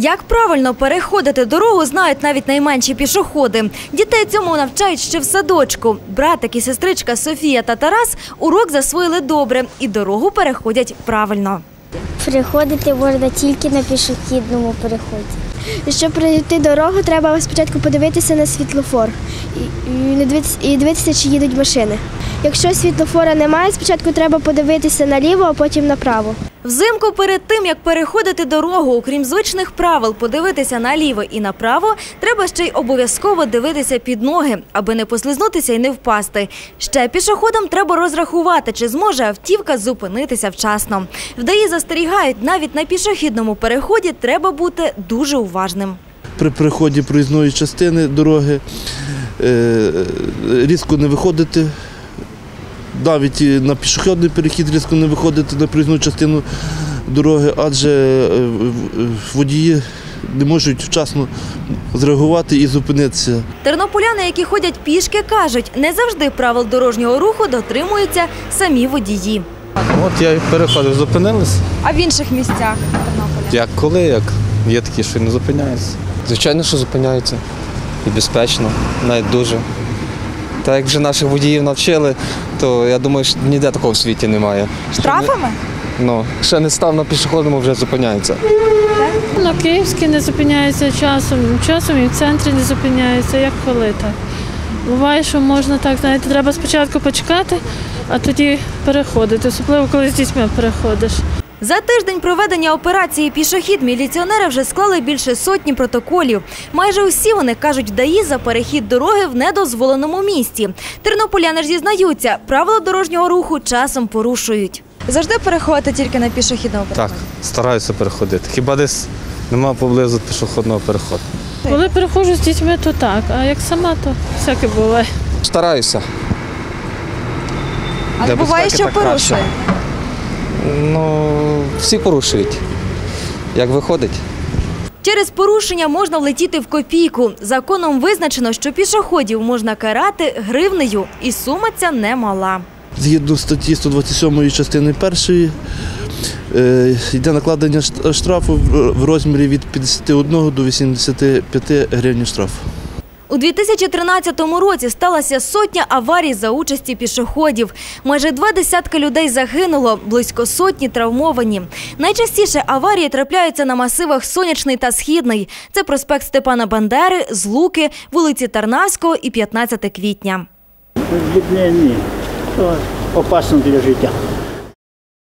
Як правильно переходити дорогу, знають навіть найменші пішоходи. Дітей цьому навчають ще в садочку. Братик і сестричка Софія та Тарас урок засвоїли добре і дорогу переходять правильно. Переходити можна тільки на пішохідному переході. Щоб пройти дорогу, треба спочатку подивитися на світлофор і, дивитися, чи їдуть машини. Якщо світлофора немає, спочатку треба подивитися наліво, а потім направо. Взимку перед тим, як переходити дорогу, окрім звичних правил подивитися наліво і направо, треба ще й обов'язково дивитися під ноги, аби не послизнутися і не впасти. Ще пішоходам треба розрахувати, чи зможе автівка зупинитися вчасно. Вдаї застерігають, навіть на пішохідному переході треба бути дуже уважним. при переході проїзної частини дороги е, різко не виходити. Навіть на пішохідний перехід різко не виходити на проїзну частину дороги, адже е, водії не можуть вчасно зреагувати і зупинитися. Тернополяни, які ходять пішки, кажуть, не завжди правил дорожнього руху дотримуються самі водії. От я і переходив, зупинились. А в інших місцях Тернополя? Як коли, як є такі, що не зупиняються. Звичайно, що зупиняються. І безпечно, навіть дуже. Так як вже наших водіїв навчили, то я думаю, що ніде такого в світі немає. штрафами? Ну, ще не став на пішохідному, вже зупиняється. На Київській не зупиняється часом, часом і в центрі не зупиняється, як коли так. Буває, що можна так, знаєте, треба спочатку почекати, а тоді переходити, особливо коли з дітьми переходиш. За тиждень проведення операції пішохід міліціонери вже склали більше сотні протоколів. Майже усі вони кажуть, ДАІ за перехід дороги в недозволеному місці. Тернополяни ж зізнаються, правила дорожнього руху часом порушують. Завжди переходити тільки на пішохідному Так, стараюся переходити. Хіба десь нема поблизу пішохідного переходу. Коли переходжу з дітьми, то так, а як сама, то всяке буває. Стараюся. А буває, що порушує. Ну, всі порушують. Як виходить? Через порушення можна влетіти в копійку. Законом визначено, що пішоходів можна карати гривнею, і сума ця немала. Згідно статті 127 частини 1 е, йде накладення шт- штрафу в- в розмірі від 51 до 85 гривень штрафу. У 2013 році сталася сотня аварій за участі пішоходів. Майже два десятки людей загинуло, близько сотні травмовані. Найчастіше аварії трапляються на масивах Сонячний та Східний. Це проспект Степана Бандери, Злуки, вулиці Тарнавського і 15 квітня. Ні. Опасно для життя.